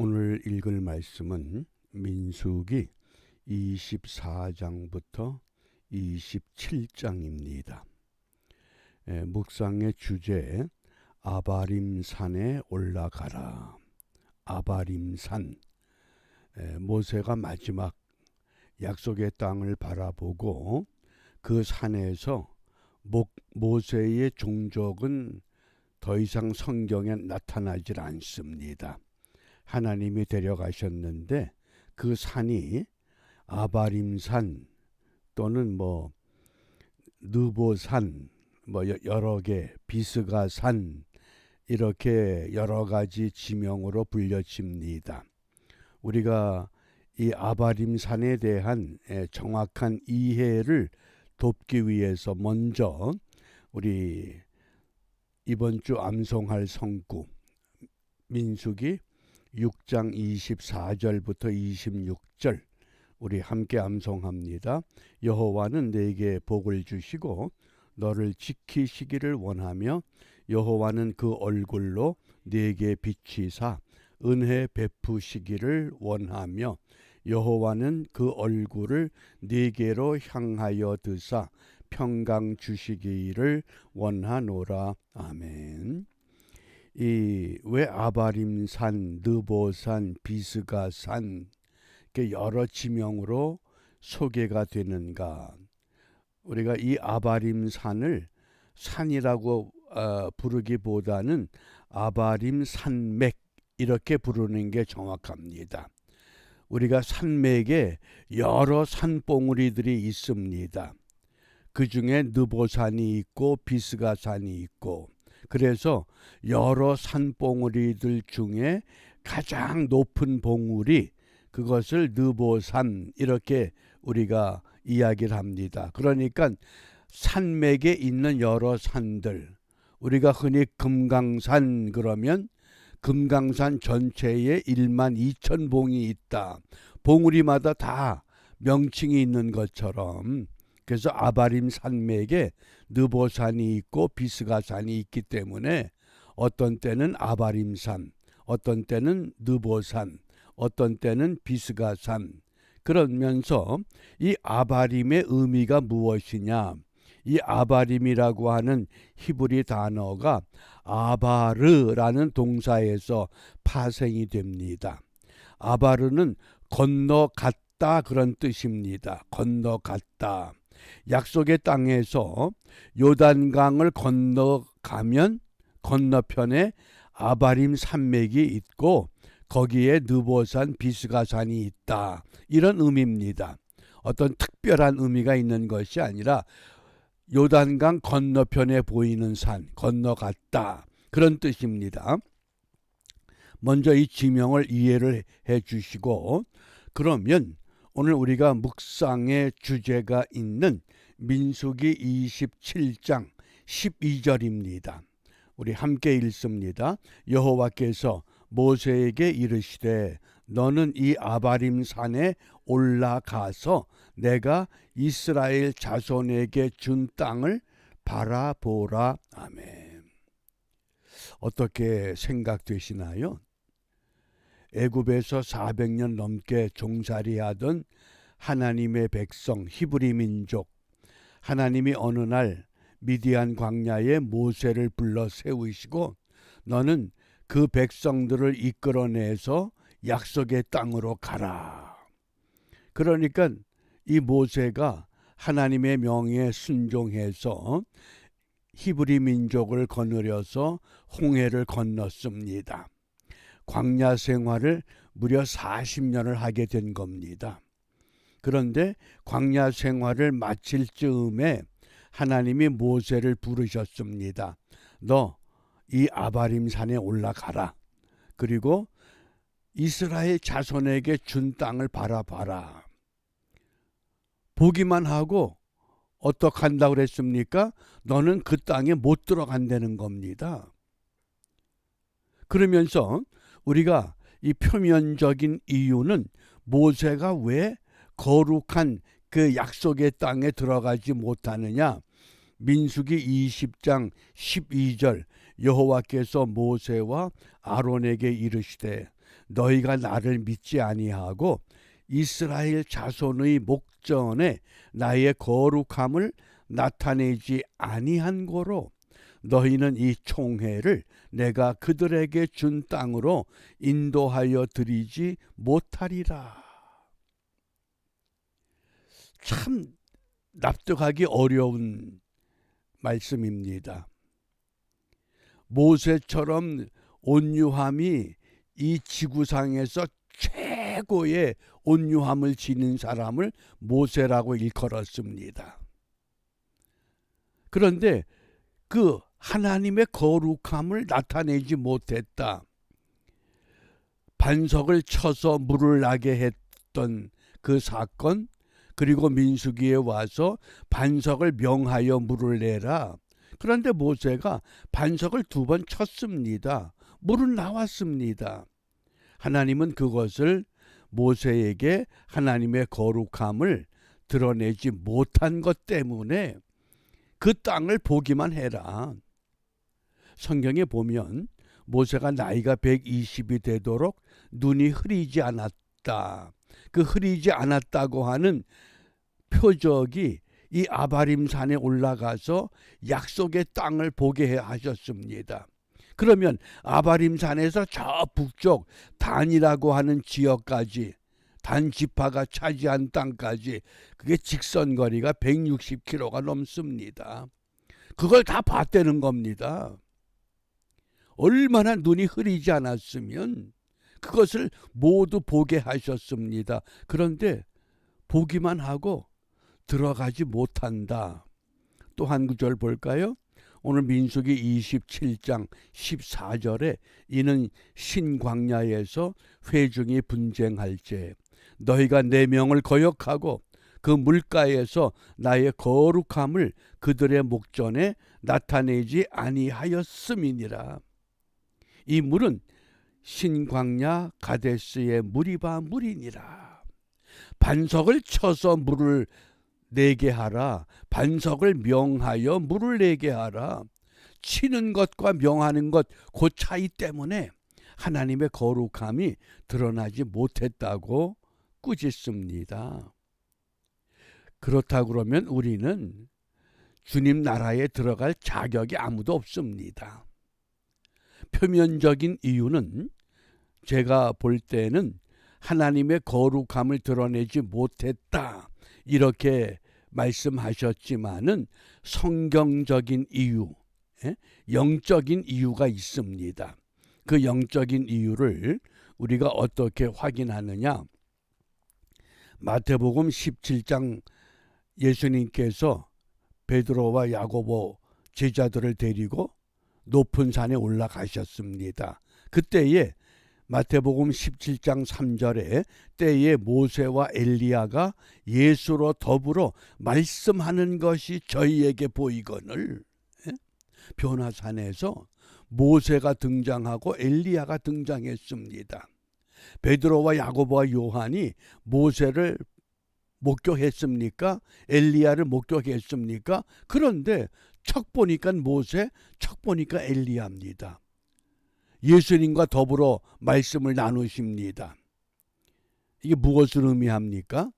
오늘 읽을 말씀은 민수기 24장부터 27장입니다. 에, 묵상의 주제 아바림 산에 올라가라. 아바림 산. 에, 모세가 마지막 약속의 땅을 바라보고 그 산에서 목, 모세의 종족은 더 이상 성경에 나타나질 않습니다. 하나님이 데려가셨는데 그 산이 아바림산 또는 뭐 느보산 뭐 여러 개 비스가산 이렇게 여러 가지 지명으로 불려집니다. 우리가 이 아바림산에 대한 정확한 이해를 돕기 위해서 먼저 우리 이번 주 암송할 성구 민숙이 6장 24절부터 26절 우리 함께 암송합니다. 여호와는 내게 복을 주시고 너를 지키시기를 원하며 여호와는 그 얼굴로 내게 비치사 은혜 베푸시기를 원하며 여호와는 그 얼굴을 네게로 향하여 드사 평강 주시기를 원하노라. 아멘. 이 왜 아바림산, 느보산, 비스가산 여러 지명으로 소개가 되는가? 우리가 이 아바림산을 산이라고 어, 부르기보다는 아바림 산맥 이렇게 부르는 게 정확합니다. 우리가 산맥에 여러 산봉우리들이 있습니다. 그 중에 느보산이 있고 비스가산이 있고 그래서 여러 산봉우리들 중에 가장 높은 봉우리 그것을 느보산 이렇게 우리가 이야기를 합니다. 그러니까 산맥에 있는 여러 산들 우리가 흔히 금강산 그러면 금강산 전체에 1만 2천 봉이 있다. 봉우리마다 다 명칭이 있는 것처럼 그래서 아바림 산맥에 느보산이 있고 비스가산이 있기 때문에 어떤 때는 아바림산, 어떤 때는 느보산, 어떤 때는 비스가산. 그러면서 이 아바림의 의미가 무엇이냐? 이 아바림이라고 하는 히브리 단어가 아바르라는 동사에서 파생이 됩니다. 아바르는 건너갔다 그런 뜻입니다. 건너갔다. 약속의 땅에서 요단강을 건너가면 건너편에 아바림 산맥이 있고 거기에 느보산 비스가산이 있다. 이런 의미입니다. 어떤 특별한 의미가 있는 것이 아니라 요단강 건너편에 보이는 산, 건너갔다. 그런 뜻입니다. 먼저 이 지명을 이해를 해 주시고, 그러면 오늘 우리가 묵상의 주제가 있는 민수기 27장 12절입니다. 우리 함께 읽습니다. 여호와께서 모세에게 이르시되 너는 이 아바림 산에 올라가서 내가 이스라엘 자손에게 준 땅을 바라보라. 아멘. 어떻게 생각되시나요? 애굽에서 400년 넘게 종살이하던 하나님의 백성 히브리 민족 하나님이 어느 날 미디안 광야에 모세를 불러 세우시고 너는 그 백성들을 이끌어내서 약속의 땅으로 가라. 그러니까 이 모세가 하나님의 명에 순종해서 히브리 민족을 거느려서 홍해를 건넜습니다. 광야 생활을 무려 40년을 하게 된 겁니다. 그런데 광야 생활을 마칠 즈음에 하나님이 모세를 부르셨습니다. 너 이 아바림 산에 올라가라. 그리고 이스라엘 자손에게 준 땅을 바라봐라. 보기만 하고 어떻게 한다고 그랬습니까? 너는 그 땅에 못 들어간다는 겁니다. 그러면서 우리가 이 표면적인 이유는 모세가 왜 거룩한 그 약속의 땅에 들어가지 못하느냐? 민수기 20장 12절 여호와께서 모세와 아론에게 이르시되 너희가 나를 믿지 아니하고 이스라엘 자손의 목전에 나의 거룩함을 나타내지 아니한 고로 너희는 이 총회를 내가 그들에게 준 땅으로 인도하여 드리지 못하리라. 참 납득하기 어려운 말씀입니다. 모세처럼 온유함이 이 지구상에서 최고의 온유함을 지닌 사람을 모세라고 일컬었습니다. 그런데 그 하나님의 거룩함을 나타내지 못했다. 반석을 쳐서 물을 나게 했던 그 사건, 그리고 민수기에 와서 반석을 명하여 물을 내라. 그런데 모세가 반석을 두 번 쳤습니다. 물은 나왔습니다. 하나님은 그것을 모세에게 하나님의 거룩함을 드러내지 못한 것 때문에 그 땅을 보기만 해라. 성경에 보면 모세가 나이가 120이 되도록 눈이 흐리지 않았다. 그 흐리지 않았다고 하는 표적이 이 아바림 산에 올라가서 약속의 땅을 보게 하셨습니다. 그러면 아바림 산에서 저 북쪽 단이라고 하는 지역까지 단 지파가 차지한 땅까지 그게 직선 거리가 160km가 넘습니다. 그걸 다 봤다는 겁니다. 얼마나 눈이 흐리지 않았으면 그것을 모두 보게 하셨습니다. 그런데 보기만 하고 들어가지 못한다. 또 한 구절 볼까요? 오늘 민수기 27장 14절에 이는 신광야에서 회중이 분쟁할 때 너희가 내 명을 거역하고 그 물가에서 나의 거룩함을 그들의 목전에 나타내지 아니하였음이니라. 이 물은 신광야 가데스의 무리바 물이니라. 반석을 쳐서 물을 내게 하라. 반석을 명하여 물을 내게 하라. 치는 것과 명하는 것 그 차이 때문에 하나님의 거룩함이 드러나지 못했다고 꾸짖습니다. 그렇다 그러면 우리는 주님 나라에 들어갈 자격이 아무도 없습니다. 표면적인 이유는 제가 볼 때는 하나님의 거룩함을 드러내지 못했다. 이렇게 말씀하셨지만은 성경적인 이유, 예? 영적인 이유가 있습니다. 그 영적인 이유를 우리가 어떻게 확인하느냐? 마태복음 17장 예수님께서 베드로와 야고보 제자들을 데리고 높은 산에 올라가셨습니다. 그때에 마태복음 17장 3절에 때에 모세와 엘리야가 예수로 더불어 말씀하는 것이 저희에게 보이거늘 예? 변화산에서 모세가 등장하고 엘리야가 등장했습니다. 베드로와 야고보와 요한이 모세를 목격했습니까? 엘리야를 목격했습니까? 그런데 척 보니까 모세, 척 보니까 엘리야입니다. 예수님과 더불어 말씀을 나누십니다. 이게 무엇을 의미합니까?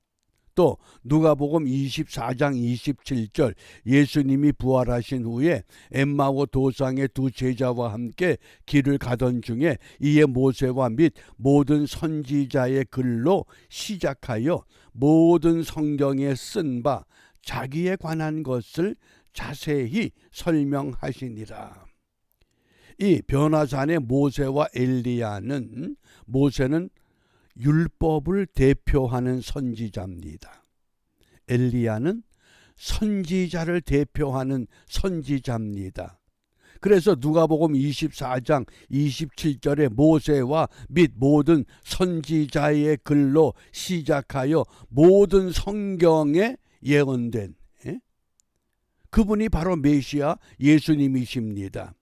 또 누가복음 24장 27절 예수님이 부활하신 후에 엠마오 도상의 두 제자와 함께 길을 가던 중에 이에 모세와 및 모든 선지자의 글로 시작하여 모든 성경에 쓴 바 자기에 관한 것을 자세히 설명하시니라. 이 변화산의 모세와 엘리야는 모세는 율법을 대표하는 선지자입니다. 엘리야는 선지자를 대표하는 선지자입니다. 그래서 누가복음 24장 27절에 모세와 및 모든 선지자의 글로 시작하여 모든 성경에 예언된 예? 그분이 바로 메시아 예수님이십니다.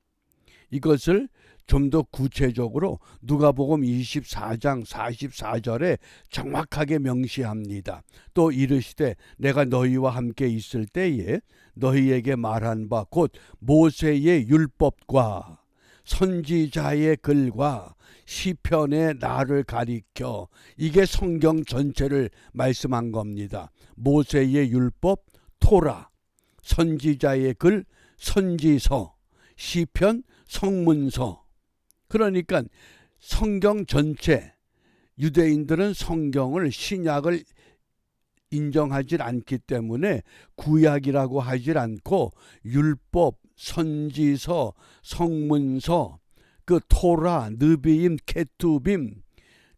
이것을 좀 더 구체적으로 누가복음 24장 44절에 정확하게 명시합니다. 또 이르시되 내가 너희와 함께 있을 때에 너희에게 말한 바 곧 모세의 율법과 선지자의 글과 시편의 나를 가리켜 이게 성경 전체를 말씀한 겁니다. 모세의 율법 토라 선지자의 글 선지서 시편 성문서. 그러니까 성경 전체 유대인들은 성경을 신약을 인정하지 않기 때문에 구약이라고 하질 않고 율법, 선지서, 성문서, 그 토라, 느비임, 케투빔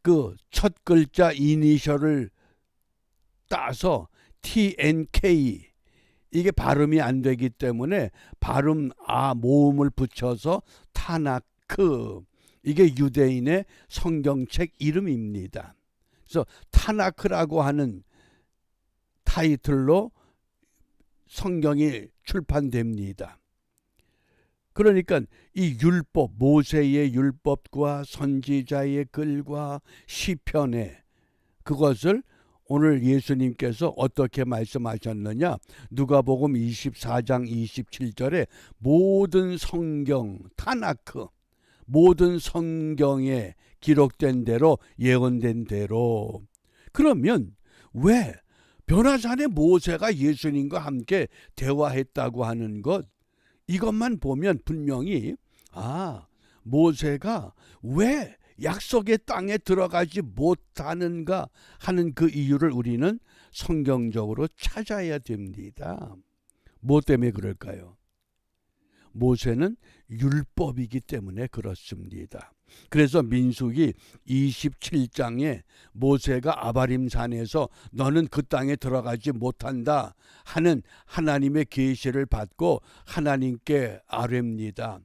그 첫 글자 이니셜을 따서 TNK 이게 발음이 안 되기 때문에 발음 아 모음을 붙여서 타나크 이게 유대인의 성경책 이름입니다. 그래서 타나크라고 하는 타이틀로 성경이 출판됩니다. 그러니까 이 율법 모세의 율법과 선지자의 글과 시편에 그것을 오늘 예수님께서 어떻게 말씀하셨느냐? 누가복음 24장 27절에 모든 성경 타나크 모든 성경에 기록된 대로 예언된 대로 그러면 왜 변화산의 모세가 예수님과 함께 대화했다고 하는 것 이것만 보면 분명히 아 모세가 왜 약속의 땅에 들어가지 못하는가 하는 그 이유를 우리는 성경적으로 찾아야 됩니다. 뭐 때문에 그럴까요? 모세는 율법이기 때문에 그렇습니다. 그래서 민수기 27장에 모세가 아바림산에서 너는 그 땅에 들어가지 못한다 하는 하나님의 계시를 받고 하나님께 아뢰입니다.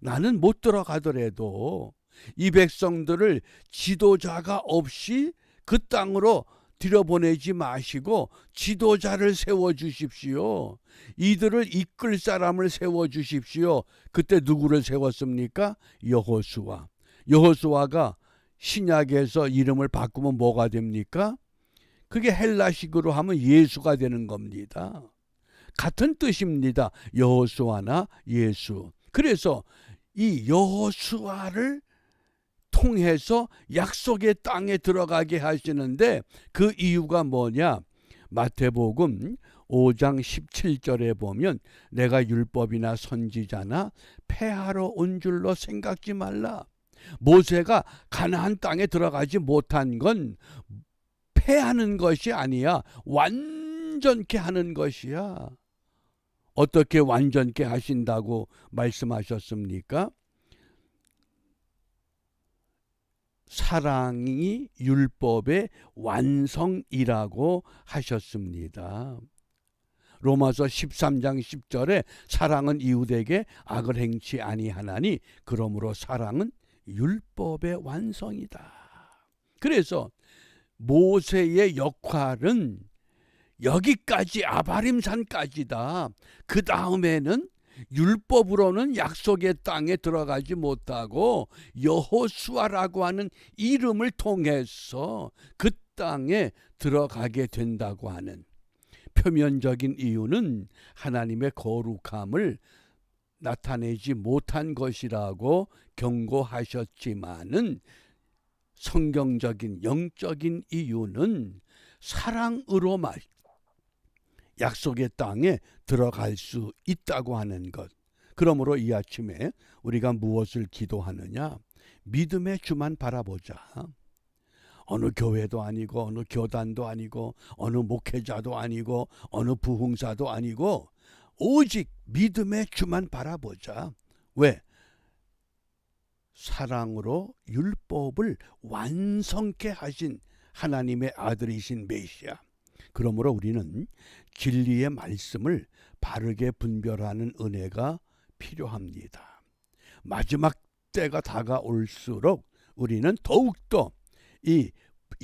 나는 못 들어가더라도 이 백성들을 지도자가 없이 그 땅으로 들여보내지 마시고 지도자를 세워 주십시오. 이들을 이끌 사람을 세워 주십시오. 그때 누구를 세웠습니까? 여호수아. 여호수아가 신약에서 이름을 바꾸면 뭐가 됩니까? 그게 헬라식으로 하면 예수가 되는 겁니다. 같은 뜻입니다. 여호수아나 예수. 그래서 이 여호수아를 통해서 약속의 땅에 들어가게 하시는데 그 이유가 뭐냐? 마태복음 5장 17절에 보면 내가 율법이나 선지자나 폐하러 온 줄로 생각지 말라. 모세가 가나안 땅에 들어가지 못한 건 패하는 것이 아니야. 완전케 하는 것이야. 어떻게 완전케 하신다고 말씀하셨습니까? 사랑이 율법의 완성이라고 하셨습니다. 로마서 13장 10절에 사랑은 이웃에게 악을 행치 아니하나니 그러므로 사랑은 율법의 완성이다. 그래서 모세의 역할은 여기까지 아바림산까지다. 그 다음에는 율법으로는 약속의 땅에 들어가지 못하고 여호수아라고 하는 이름을 통해서 그 땅에 들어가게 된다고 하는 표면적인 이유는 하나님의 거룩함을 나타내지 못한 것이라고 경고하셨지만은 성경적인 영적인 이유는 사랑으로만 약속의 땅에 들어갈 수 있다고 하는 것. 그러므로 이 아침에 우리가 무엇을 기도하느냐? 믿음의 주만 바라보자. 어느 교회도 아니고 어느 교단도 아니고 어느 목회자도 아니고 어느 부흥사도 아니고 오직 믿음의 주만 바라보자. 왜? 사랑으로 율법을 완성케 하신 하나님의 아들이신 메시아. 그러므로 우리는 진리의 말씀을 바르게 분별하는 은혜가 필요합니다. 마지막 때가 다가올수록 우리는 더욱더 이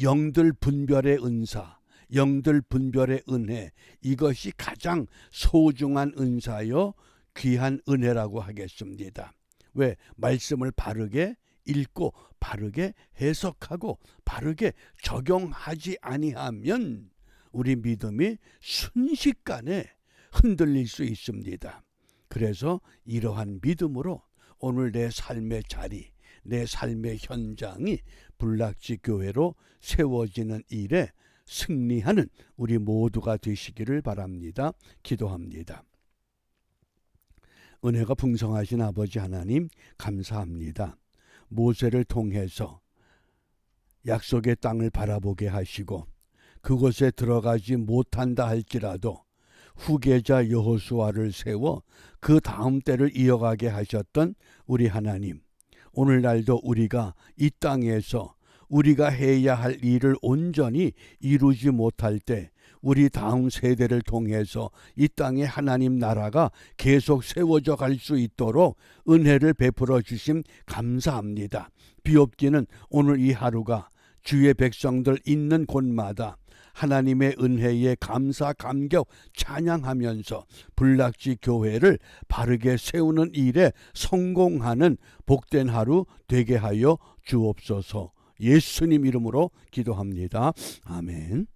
영들 분별의 은사, 영들 분별의 은혜, 이것이 가장 소중한 은사요, 귀한 은혜라고 하겠습니다. 왜? 말씀을 바르게 읽고 바르게 해석하고 바르게 적용하지 아니하면 우리 믿음이 순식간에 흔들릴 수 있습니다. 그래서 이러한 믿음으로 오늘 내 삶의 자리, 내 삶의 현장이 불락지 교회로 세워지는 일에 승리하는 우리 모두가 되시기를 바랍니다. 기도합니다. 은혜가 풍성하신 아버지 하나님 감사합니다. 모세를 통해서 약속의 땅을 바라보게 하시고 그곳에 들어가지 못한다 할지라도 후계자 여호수아를 세워 그 다음 때를 이어가게 하셨던 우리 하나님 오늘날도 우리가 이 땅에서 우리가 해야 할 일을 온전히 이루지 못할 때 우리 다음 세대를 통해서 이 땅에 하나님 나라가 계속 세워져 갈 수 있도록 은혜를 베풀어 주심 감사합니다. 비옵기는 오늘 이 하루가 주의 백성들 있는 곳마다 하나님의 은혜에 감사 감격 찬양하면서 불락지 교회를 바르게 세우는 일에 성공하는 복된 하루 되게 하여 주옵소서. 예수님 이름으로 기도합니다. 아멘.